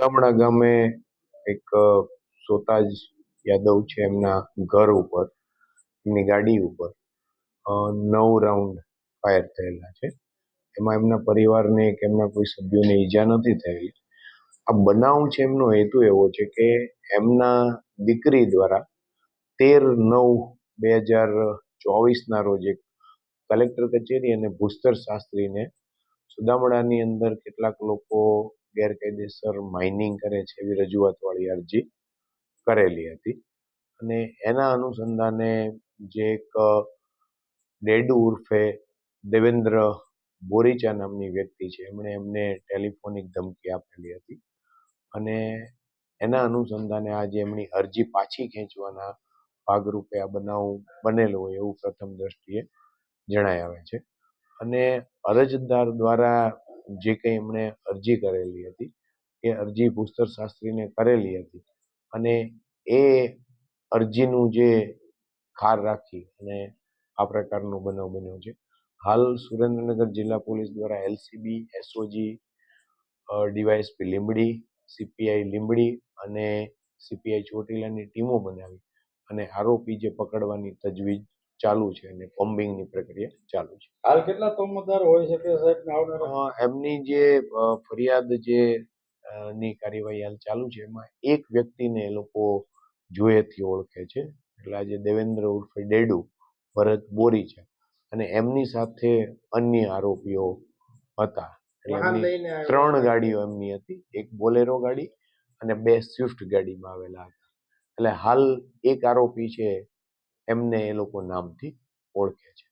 દામડા ગામે એક સોતાજ યાદવ છે એમના ઘર ઉપર, એમની ગાડી ઉપર નવ રાઉન્ડ ફાયર થયેલા છે. એમાં એમના પરિવારને કે એમના કોઈ સભ્યોને ઈજા નથી થયેલી. આ બનાવ છે એમનો હેતુ એવો છે કે એમના દીકરી દ્વારા તેર નવ બે હજાર ચોવીસના રોજ એક કલેક્ટર કચેરી અને ભૂસ્તર શાસ્ત્રીને સુદામડાની અંદર કેટલાક લોકો ગેરકાયદેસર માઇનિંગ કરે છે એવી રજૂઆતવાળી અરજી કરેલી હતી. અને એના અનુસંધાને જે એક ડેડુ ઉર્ફે દેવેન્દ્ર બોરીચા નામની વ્યક્તિ છે, એમણે એમને ટેલિફોનિક ધમકી આપેલી હતી. અને એના અનુસંધાને આજે એમની અરજી પાછી ખેંચવાના ભાગરૂપે આ બનાવ બનેલો હોય એવું પ્રથમ દ્રષ્ટિએ જણાય આવે છે. અને અરજદાર દ્વારા જે કંઈ એમણે અરજી કરેલી હતી, એ અરજી ભૂસ્તર શાસ્ત્રીને કરેલી હતી અને એ અરજીનું જે ખાર રાખી અને આ પ્રકારનો બનાવ બન્યો છે. હાલ સુરેન્દ્રનગર જિલ્લા પોલીસ દ્વારા LCB, SOG DYSP Limbdi, CPI Limbdi અને સીપીઆઈ ચોટીલાની ટીમો બનાવી અને આરોપી જે પકડવાની તજવીજ ચાલુ છે અને કોમ્બિંગની પ્રક્રિયા ચાલુ છે. હાલ કેટલા તોમતદાર હોય શકે સાહેબ એમની જે ફરિયાદ જે ની કાર્યવાહી હાલ ચાલુ છે એમાં એક વ્યક્તિને એ લોકો જોયેથી ઓળખે છે. એટલે આજે દેવેન્દ્ર ઉર્ફે ડેડુ ભરત બોરી છે. અને એમની સાથે અન્ય આરોપીઓ હતા. ત્રણ ગાડીઓ એમની હતી. એક બોલેરો ગાડી અને બે સ્વિફ્ટ ગાડીમાં આવેલા હતા. એટલે હાલ એક આરોપી છે એમને એ લોકો નામથી ઓળખે છે.